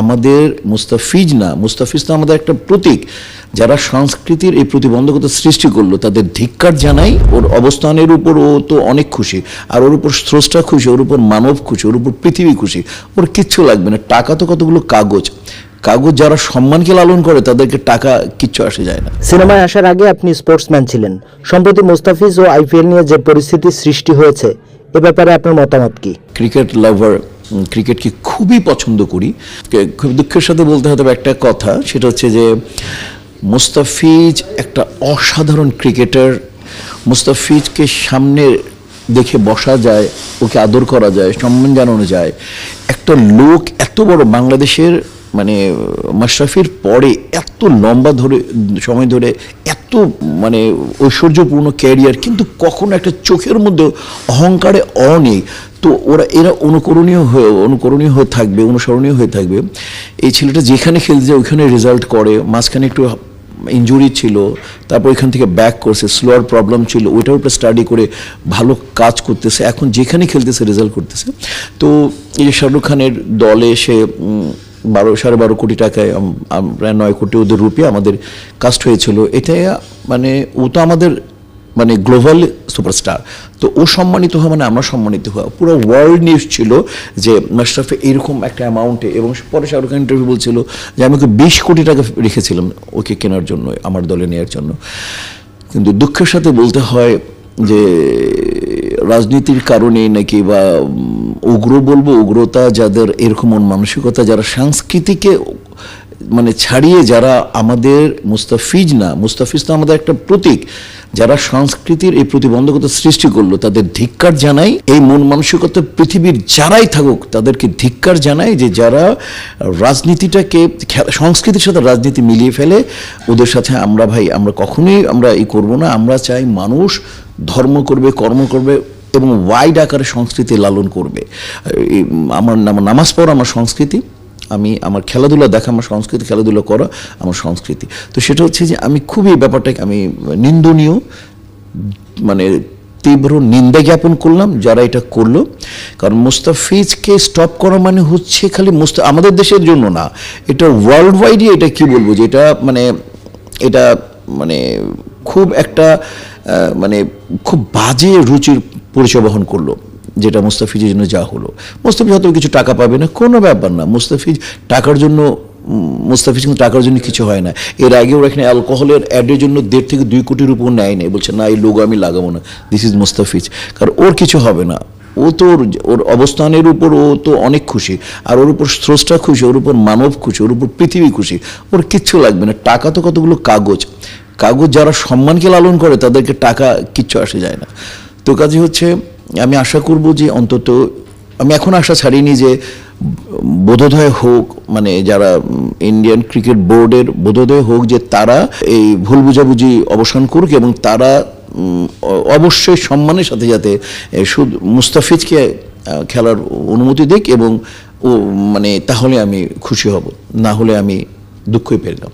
আমাদের মুস্তাফিজ না মুস্তাফিজ তো আমাদের একটা প্রতীক। যারা সংস্কৃতির এই প্রতিবন্ধকতা সৃষ্টি করল তাদের ধিক্কার জানাই ওর অবস্থানের উপর ও তো অনেক খুশি। আর ওর উপর স্রষ্টা খুশি ওর উপর মানব খুশি ওর উপর পৃথিবী খুশি। ওর কিচ্ছু লাগবে না। টাকা তো কতগুলো কাগজ। কাগজ যারা সম্মানকে লালন করে তাদেরকে টাকা কিচ্ছু আসে যায় না। সিনেমায় আসার আগে আপনি স্পোর্টসম্যান ছিলেন। সম্প্রতি মোস্তাফিজ ও আইপিএল নিয়ে যে পরিস্থিতি সৃষ্টি হয়েছে এ ব্যাপারে আপনার মতামত কি? ক্রিকেট লাভার ক্রিকেটকে খুবই পছন্দ করি। খুব দুঃখের সাথে বলতে হবে একটা কথা, সেটা হচ্ছে যে মুস্তাফিজ একটা অসাধারণ ক্রিকেটার। মুস্তাফিজকে সামনে দেখে বসা যায়, ওকে আদর করা যায়, সম্মান জানানো যায়। একটা লোক এত বড় বাংলাদেশের মানে মাশরাফির পরে এত লম্বা ধরে, সময় ধরে এত মানে ঐশ্বর্যপূর্ণ ক্যারিয়ার কিন্তু কখনো একটা চোখের মধ্যে অহংকারে অ নেই। তো ওরা, এরা অনুকরণীয় হয়ে অনুকরণীয় হয়ে থাকবে, অনুসরণীয় হয়ে থাকবে। এই ছেলেটা যেখানে যায় ওইখানে রেজাল্ট করে। মাঝখানে একটু ইঞ্জুরি ছিল, তারপর এখান থেকে ব্যাক করছে স্লোয়ার প্রবলেম ছিল, ওইটার উপরে স্টাডি করে ভালো কাজ করতেছে। এখন যেখানে খেলতেছে রেজাল্ট করতেছে। তো এই যে শাহরুখ খানের দলে সে বারো, সাড়ে বারো কোটি টাকায় প্রায় নয় কোটি ওদের রুপিয়া আমাদের কাস্ট হয়েছিল। এটা মানে ও তো আমাদের মানে গ্লোবাল সুপারস্টার তো ও সম্মানিত হওয়া মানে আমরা সম্মানিত হওয়া। পুরো ওয়ার্ল্ড নিউজ ছিল যে মাশরাফি এরকম একটা অ্যামাউন্টে এবং পরে শাহরুখ খান ইন্টারভিউ বলছিল যে, আমি ওকে বিশ কোটি টাকা রেখেছিলাম ওকে কেনার জন্য, আমার দলে নেওয়ার জন্য। কিন্তু দুঃখের সাথে বলতে হয় যে, রাজনীতির কারণে নাকি বা উগ্র বলব, উগ্রতা যাদের এরকম মন মানসিকতা, যারা সংস্কৃতিকে মানে ছাড়িয়ে যারা আমাদের মুস্তাফিজ না, মুস্তাফিজ তো আমাদের একটা প্রতীক, যারা সংস্কৃতির এই প্রতিবন্ধকতা সৃষ্টি করল, তাদের ধিক্কার জানাই, এই মন মানসিকতা পৃথিবীর যারাই থাকুক, তাদেরকে ধিক্কার জানাই যে যারা রাজনীতিটাকে সংস্কৃতির সাথে রাজনীতি মিলিয়ে ফেলে, ওদের সাথে আমরা ভাই, আমরা কখনোই আমরা এই করব না, আমরা চাই মানুষ ধর্ম করবে, কর্ম করবে এবং ওয়াইড আকারে সংস্কৃতি লালন করবে। আমার নাম- নামাজ পড়া আমার সংস্কৃতি, আমি আমার খেলাধুলা দেখা আমার সংস্কৃতি, খেলাধুলা করা আমার সংস্কৃতি। তো সেটা হচ্ছে যে আমি খুবই ব্যাপারটাকে, আমি নিন্দনীয় মানে তীব্র নিন্দা জ্ঞাপন করলাম, যারা এটা করল। কারণ মুস্তাফিজকে স্টপ করা মানে হচ্ছে খালি মুস্তা, আমাদের দেশের জন্য না, এটা ওয়ার্ল্ড ওয়াইডই এটা কি বলব যে এটা মানে এটা মানে খুব একটা মানে খুব বাজে রুচির পরিচয় বহন করল, যেটা মুস্তাফিজের জন্য যা হলো। মুস্তাফিজ হয়তো কিছু টাকা পাবে না, কোনো ব্যাপার না। মুস্তাফিজ টাকার জন্য মুস্তাফিজ কিন্তু টাকার জন্য কিছু হয় না। এর আগে ওরা এখানে অ্যালকোহলের অ্যাডের জন্য দেড় থেকে দুই কোটির উপর নেয় নেই। বলছে, না, এই লোগো আমি লাগাবো না। This is Mustafiz. কারণ ওর কিছু হবে না। ও তো ওর অবস্থানের উপর ও তো অনেক খুশি। আর ওর উপর স্রষ্টা খুশি, ওর উপর মানব খুশি, ওর উপর পৃথিবী খুশি। ওর কিচ্ছু লাগবে না। টাকা তো কতগুলো কাগজ। কাগজ যারা সম্মানকে লালন করে, তাদেরকে টাকা কিচ্ছু আসে যায় না। তো কাজে হচ্ছে, আমি আশা করব যে অন্তত, আমি এখন আশা ছাড়িনি যে বোধোদয় হোক মানে যারা ইন্ডিয়ান ক্রিকেট বোর্ডের বোধোদয় হোক যে তারা এই ভুল বুঝাবুঝি অবসান করুক এবং তারা অবশ্যই সম্মানের সাথে যাতে শুধু মুস্তাফিজকে খেলার অনুমতি দিক এবং ও মানে তাহলে আমি খুশি হব, না হলে আমি দুঃখই পেলাম